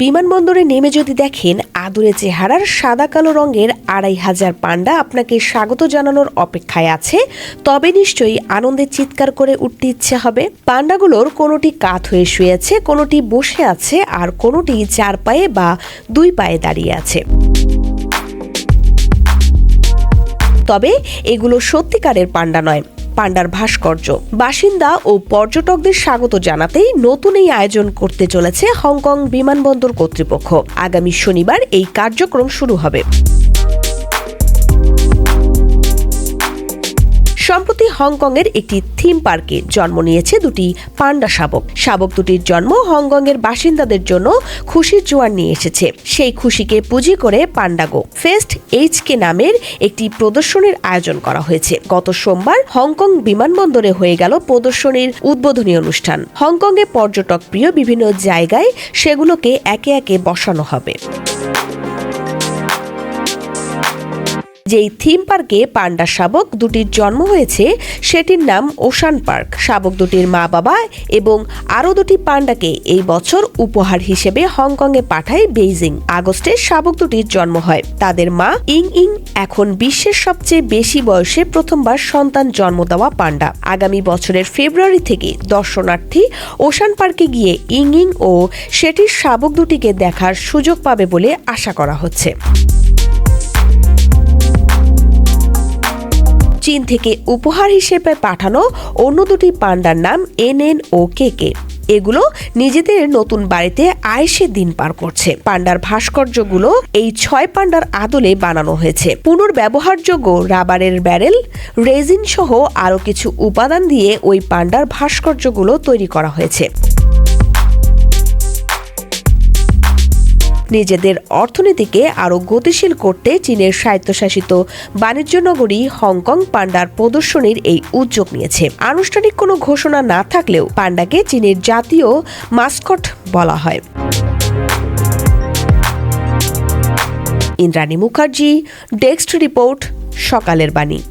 বিমানবন্দরে নেমে যদি দেখেন, আদুরে চেহারার সাদা কালো রঙের আড়াই হাজার পান্ডা আপনাকে স্বাগত জানানোর অপেক্ষায় আছে, তবে নিশ্চয়ই আনন্দে চিৎকার করে উঠতে ইচ্ছে হবে। পান্ডাগুলোর কোনোটি কাত হয়ে শুয়েছে, কোনোটি বসে আছে, আর কোনোটি চার পায়ে বা দুই পায়ে দাঁড়িয়ে আছে। তবে এগুলো সত্যিকারের পান্ডা নয়। পান্ডার ভাস্কর্য। বাসিন্দা ও পর্যটকদের স্বাগত জানাতেই নতুন এই আয়োজন করতে চলেছে হংকং বিমানবন্দর কর্তৃপক্ষ। আগামী শনিবার এই কার্যক্রম শুরু হবে। সম্প্রতি হংকংয়ের একটি থিম পার্কে জন্ম নিয়েছে দুটি পান্ডা শাবক। শাবক দুটির জন্ম হংকংয়ের বাসিন্দাদের জন্য খুশির জোয়ার নিয়ে এসেছে। সেই খুশিকে পুঁজি করে পান্ডাগো ফেস্ট এইচ কে নামের একটি প্রদর্শনীর আয়োজন করা হয়েছে। গত সোমবার হংকং বিমানবন্দরে হয়ে গেল প্রদর্শনীর উদ্বোধনী অনুষ্ঠান। হংকংয়ে পর্যটক প্রিয় বিভিন্ন জায়গায় সেগুলোকে একে একে বসানো হবে। যেই থিম পার্কে পান্ডা শাবক দুটির জন্ম হয়েছে, সেটির নাম ওশান পার্ক। শাবক দুটির মা বাবা এবং আরও দুটি পান্ডাকে এই বছর উপহার হিসেবে হংকংয়ে পাঠায় বেইজিং। আগস্টে শাবক দুটির জন্ম হয়। তাদের মা ইং ইং, এখন বিশ্বের সবচেয়ে বেশি বয়সে প্রথমবার সন্তান জন্ম দেওয়া পান্ডা। আগামী বছরের ফেব্রুয়ারি থেকে দর্শনার্থী ওশান পার্কে গিয়ে ইং ইং ও সেটির শাবক দুটিকে দেখার সুযোগ পাবে বলে আশা করা হচ্ছে। চীন থেকে উপহার হিসেবে পাঠানো অন্য দুটি পান্ডার নাম এন এন ও কে কে। এগুলো নিজেদের নতুন বাড়িতে আয়েসে দিন পার করছে। পান্ডার ভাস্কর্যগুলো এই ছয় পান্ডার আদলে বানানো হয়েছে। পুনর্ব্যবহারযোগ্য রাবারের ব্যারেল, রেজিন সহ আরও কিছু উপাদান দিয়ে ওই পান্ডার ভাস্কর্যগুলো তৈরি করা হয়েছে। নিজেদের অর্থনীতিকে আরও গতিশীল করতে চীনের স্বায়ত্তশাসিত বাণিজ্য নগরী হংকং পান্ডার প্রদর্শনীর এই উদ্যোগ নিয়েছে। আনুষ্ঠানিক কোনো ঘোষণা না থাকলেও পান্ডাকে চীনের জাতীয় মাস্কট বলা হয়। ইন্দ্রাণী মুখার্জি, ডেস্ক রিপোর্ট, সকালের বাণী।